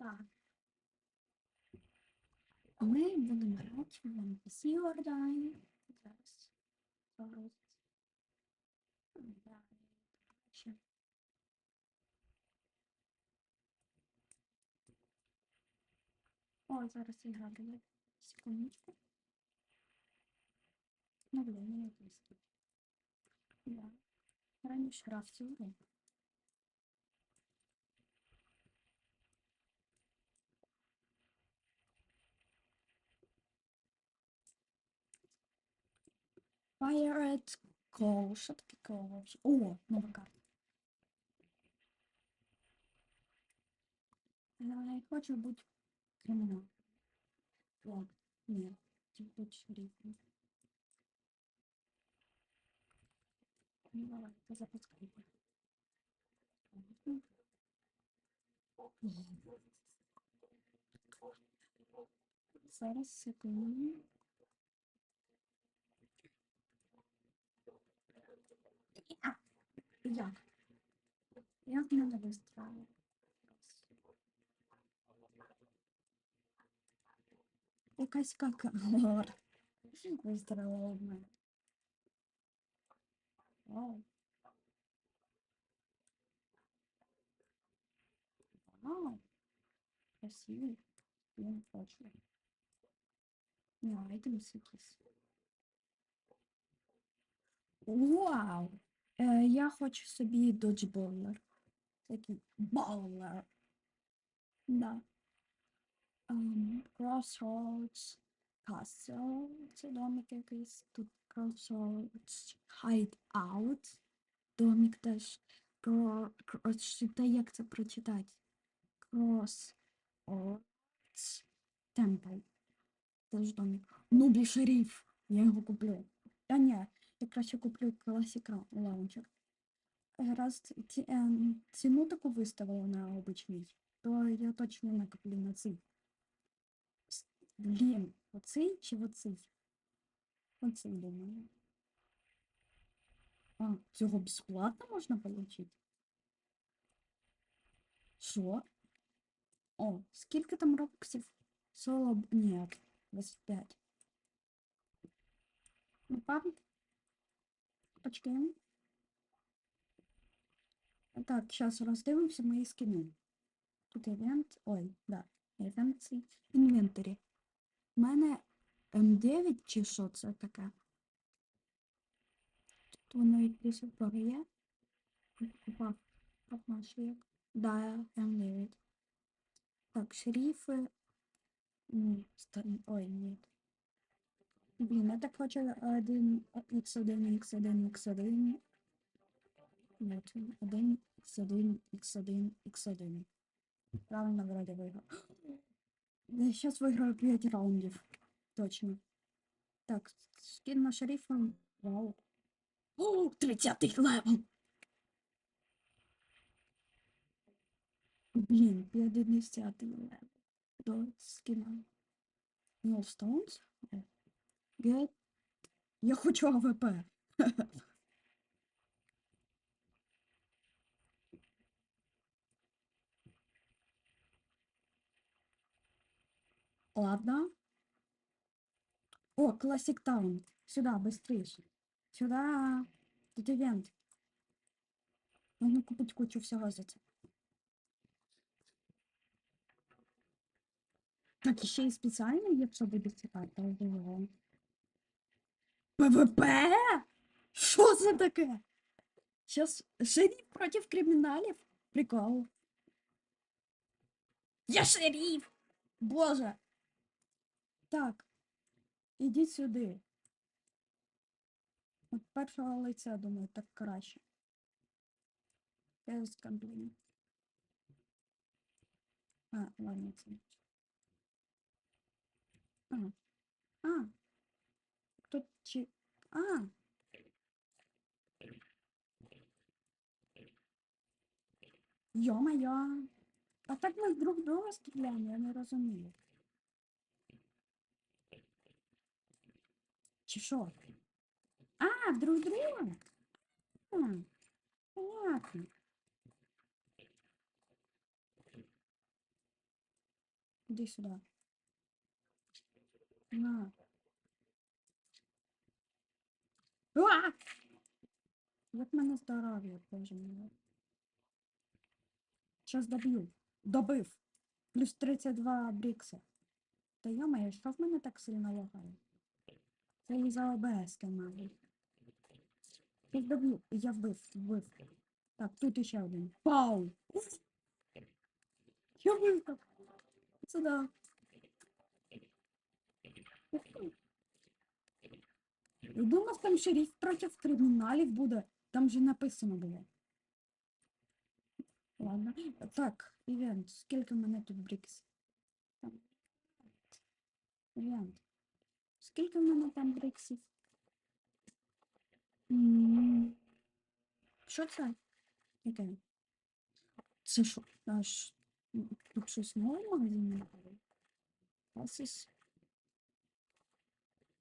Так. Ми будемо грати в NPC Ордайн. Зараз. Ще. О, зараз ігра буде. Секундочку. Ну, блін, не якийсь. Да. Раніше грав цю гру. Pirate Call. Що таке Call вообще? О, нова карта. Я хочу бути кримінал. О, ні, тільки бути шерифом. Ну, давай, ти запускай. Зараз секунду. А, Як? Як мене вистрілити? Якась какалор. Вистрілила в мене. Вау. Вау. Красивий. Я не хочу. Ні, айтемс якісь. Вау! Е, я хочу собі доджболер. Такий болер. Да. Um, Crossroads Castle. Це домик якийсь. Тут Crossroads Hideout. Домик теж. Про... Та як це прочитати? Crossroads Temple. Теж домик. Нубі шериф. Я його куплю. Та ні, я краще куплю Classic Ra- Launcher. Е, Раз ці- ці- ем, ціну таку виставила на обичний, то я точно накоплю на цей. С- Блін, оцей чи оцей? Оцей, думаю. А, цього безплатно можна отримати? Що? О, скільки там робоксів? Соло... б- Ні, 25. Ну, Почекаємо. Так, зараз роздивимося мої скини. Тут івент. Ой, да. Івент цей. Інвентарі. У мене М9 чи що це таке? Тут воно якесь впор є. Опа, попнаші як. Да, М9. Так, шерифи. Ой, ні. Блін, я так хочу один X1, X1, X1. Вот, он, один, X1, X1, X1. Правильно вроде выиграл. Я сейчас выиграю 5 раундов. Точно. Так, скин на шерифа. Вау. О, 30 левел. Блин, 50 левел. До скина. No stones. Get. Я хочу АВП. Ладно. О, Classic Town. Сюда, быстрее. Сюда. Тут ивент. Нужно купить кучу всего за це. Так, ще й спеціально, якщо буде цікаво. ПВП? Що це таке? Сейчас шериф против криміналів? Прикол. Я шериф! Боже! Так, ідіть сюди. От першого лиця, думаю, так краще. Без комплімент. А, ладно, це. А. А. Чи. А. Йо-моє. А так ми друг друга стріляємо, я не розумію. Чи що? А, друг друга? А, понятно. Іди сюди. На. А! Як мене здоров'я, боже мій. Щас доб'ю. Добив. Плюс 32 брікси. Та йомає, що в мене так сильно лагає? Це і за ОБС, мабуть. Щас доб'ю. Я вбив, вбив. Так, тут іще один. Пау! Я виграв. Сюда. Ух думав, там шериф проти криміналів буде. Там же написано було. Ладно. Так, івент. Скільки в мене тут брікс? Івент. Скільки в мене там бріксів? М, Що це? Яке? Це що? Тут щось нове магазині? Асіс.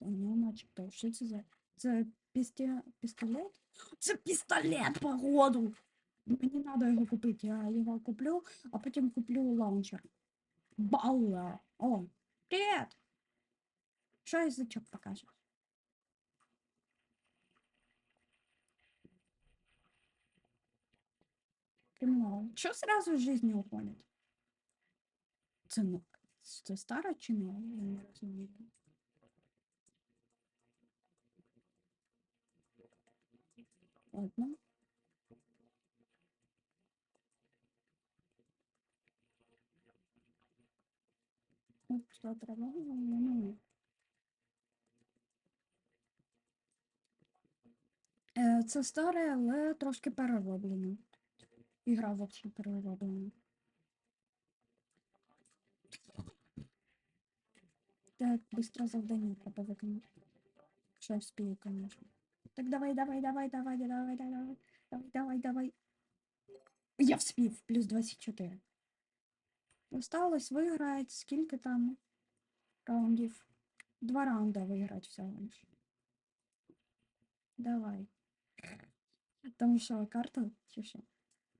У него мальчик получился за, за писте, пистолет. За пистолет, походу! Мне надо его купить. Я его куплю, а потом куплю лаунчер. Балла! О, привет! Что язычок покажет? Криминал. Что сразу жизнь жизни уходит? Цена. Это старая чина. Я не разумею. Ладно. Пішла трава, але немає. Це старе, але трошки перероблене. Ігра взагалі перероблена. Так, швидко завдання треба виконати. Що вспію, звісно. Так давай, давай, давай, давай, давай, давай, давай, давай, давай. Я вспів, плюс 24. Осталось виграти, скільки там раундів? Два раунда виграти всього лиш. Давай. Там що, карта чи?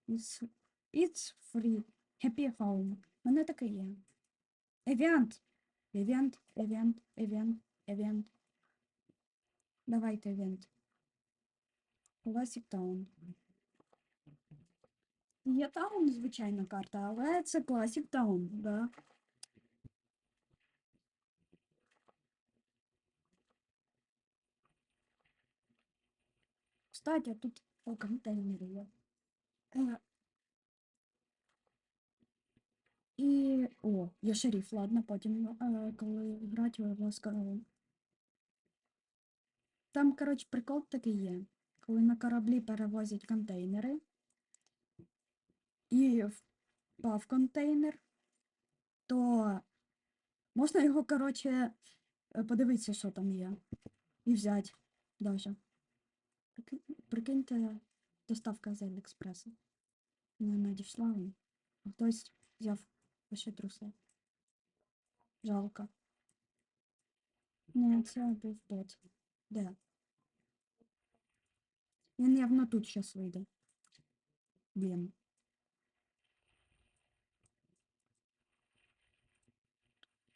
It's, it's free. Happy home. Мене таке є. Event. Event, event, event, event. Давайте event. Classic Town. Є таун, звичайно, карта, але це Classic Town, да. Кстати, тут о, контейнери є. Е, І. О, є шериф, ладно, потім, е, коли грати його скажу. Там, коротше, прикол такий є. Коли на кораблі перевозять контейнери і впав контейнер, то можна його, коротше, е, подивитися, що там є. І взяти даже. Прикиньте, доставка з Аліекспресу. Не надійшла. А хтось взяв ваші труси. Жалко. Ні, це був бот. Де? Він явно тут щас вийде. Блін.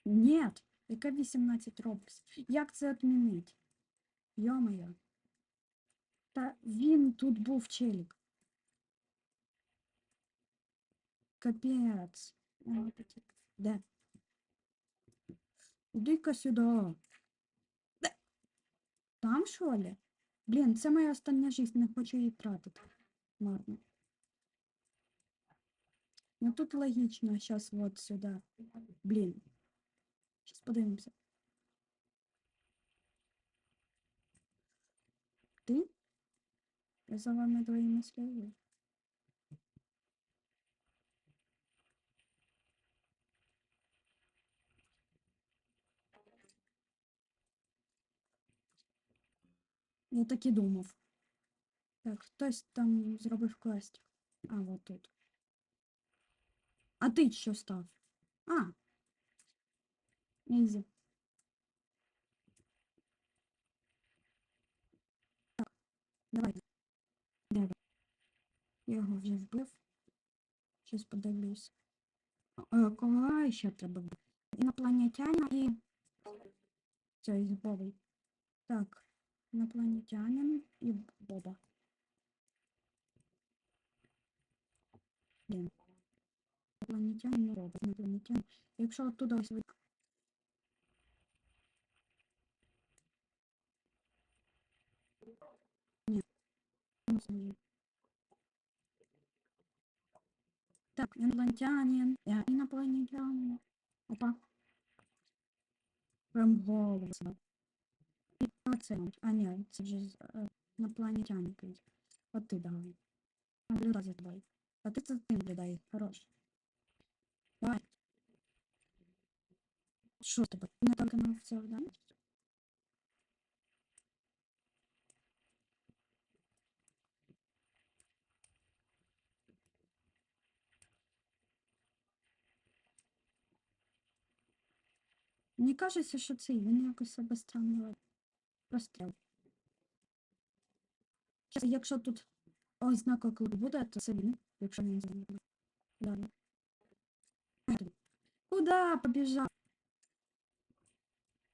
Нет, яка 18 робокс? Як це відмінить? Йо-моє. Та він тут був челік. Капець. А, такі- Де? Іди-ка сюди. Там, що ли? Блін, це моя остання життя, не хочу її тратити. Ладно. Ну тут логічно, сейчас вот сюди. Блін. Сейчас подивимося. Ти? Я за вами двоїми слідую. Я так і думав. Так, хтось там зробив квест. А, вот тут. А ти що став? А. Ізі. Так, давай. Давай. Я його вже вбив. Щось подивлюсь. А, кого ще треба вбити? інопланетянина і цей Бобий. Так, інопланетянин і Боба. Блін. Інопланетянин і Боба. Інопланетянин. Якщо оттуда ось. Ні. Не знаю. Так, інопланетянин. Я інопланетянин. Опа. Прям голосно. І оце. А ні, це вже е, інопланетяни. От ти давай. Наблюдай за тобою. А ти це ти наблюдай. Хорош. Давай. Що з тобою? Не тільки на все, да? Мені кажеться, що цей, він якось себе странно розстріл. Якщо тут ознака коли буде, то це він, якщо він зробив. Далі. Куда побіжав?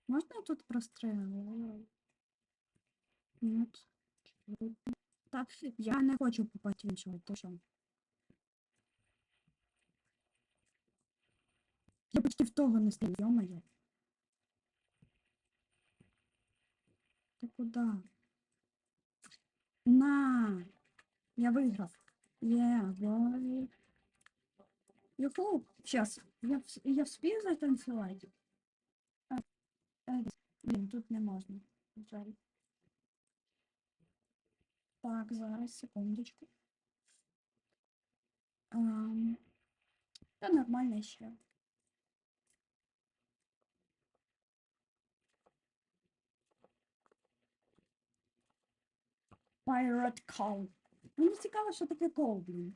Можна тут прострелю? Ні. Так, я не хочу попасти в іншого, то що? Я почти в того не стріляю, йо-моє. Ти куди? На! Я виграв. Є, бой. Юху! Щас, я, я вспію затанцювати? Е, блін, тут не можна. Жаль. Так, зараз, секундочку. Та нормально ще. Pirate Call. Мені цікаво, що таке call, блін.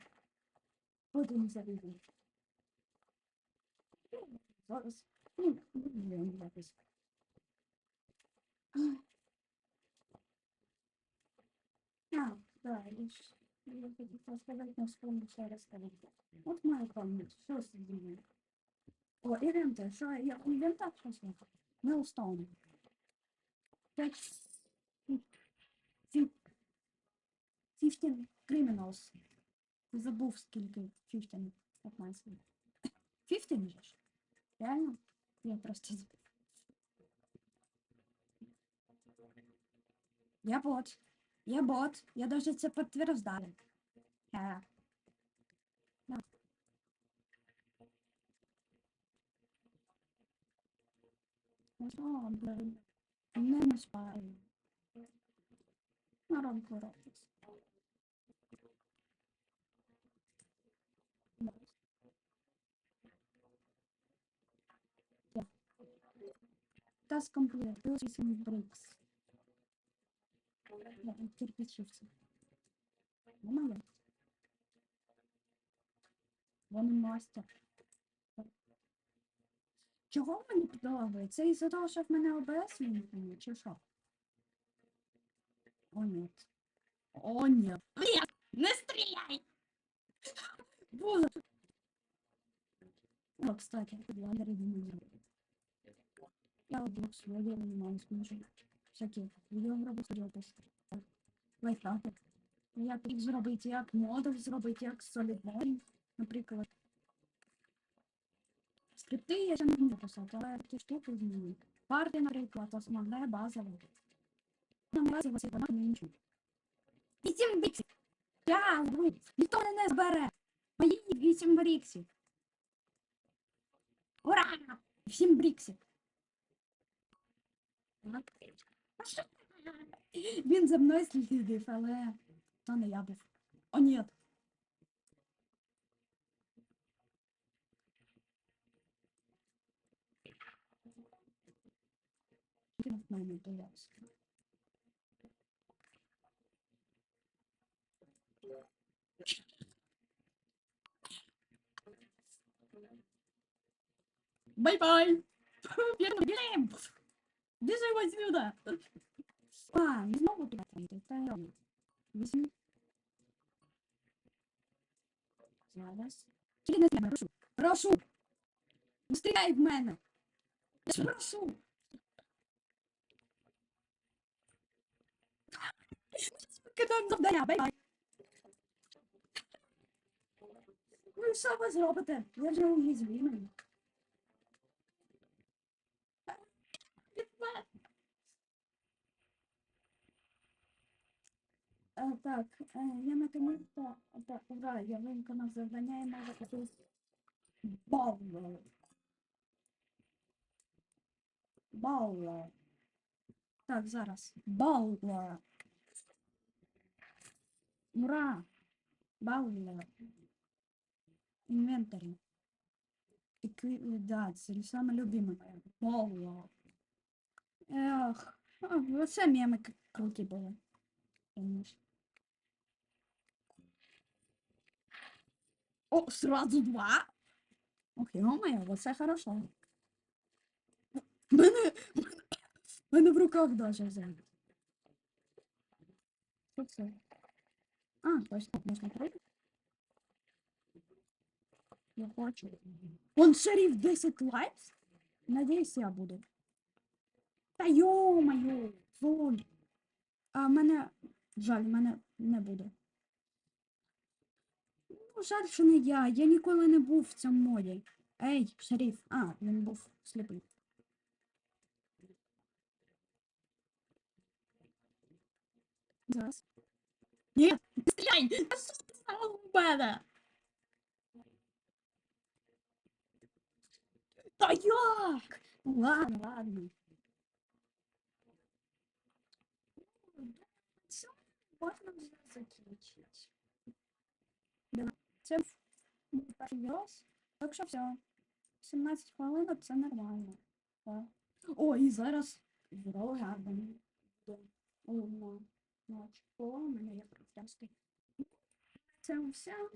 Потім завіду. Зараз. Ну, блін, якось. А, да, ж я хотіла сказати, но вспомню, що я розказати. От маю пам'ять, з ним? О, івенти, що я івента щось не Милстоун. П'ять... 15 criminals. Ти забув скільки 15, 15. 15 же ж? Реально? Я просто забув. Я бот. Я бот. Я даже це підтверждаю. Е. Да. Ну блин? Не не спаю. На ранку Task complete. Using bricks. Да, кирпичівці. Немає. Вони мастер. Чого мені подобається? Це із-за того, що в мене ОБС вимкнений, чи що? О, ні. О, ні. Блін, не стріляй! Боже. О, кстати, блендер не зробив. Я вот своє не зможу. Всякі відеографи зробити. Лайфхаки. Як їх зробити, як модуль зробити, як солідмой, наприклад. Скрипти я ще не вмію писати, але ті штуки вмію. Парти, наприклад, основне, базове. На наразі вас є не нічого. Вісім бріксів! Я, ви, ніхто мене не збере! Мої вісім бріксів! Ура! Вісім бріксів! Він за мною слідив, але то не я був. О, ні. Мене боявся. Бай-бай! Бежим! Бежим! А, не знову туди прийти, та й ладно. Візьмі. Зараз. Тільки не треба, прошу. Прошу! Не стріляй в мене! Прошу. Кидаємо завдання, бай-бай. Ну що ви зробите? Я вже уязвимий. Так, е, я наконец-то, так, ура, я виконав завдання і можу купити бал. Бал. Так, зараз. Бал. Ура! Бал. Інвентарі. Екві... Да, це саме любиме моє. Бал. Ех, а, це меми к- круті були. Конечно. О, сразу два? Ох, ё-моё, оце хорошо. Мене, мене в руках даже взяли. Що це? А, точно, можна пройти. Я хочу. Он шериф 10 лайкс? Надіюсь, я буду. Та йо-моє, фуль. А мене, жаль, мене не буде. Жаль, що не я. Я ніколи не був в цьому моді. Ей, шериф. А, він був сліпий. Зараз. Ні, не стріляй! Та що ти стало в мене? Та як? Ладно, ладно. Можна вже закінчити. Це був. Так що все. 17 хвилин це нормально. Так. О, і зараз. Луна. Ночь. О, у мене є прекрасний. Це все.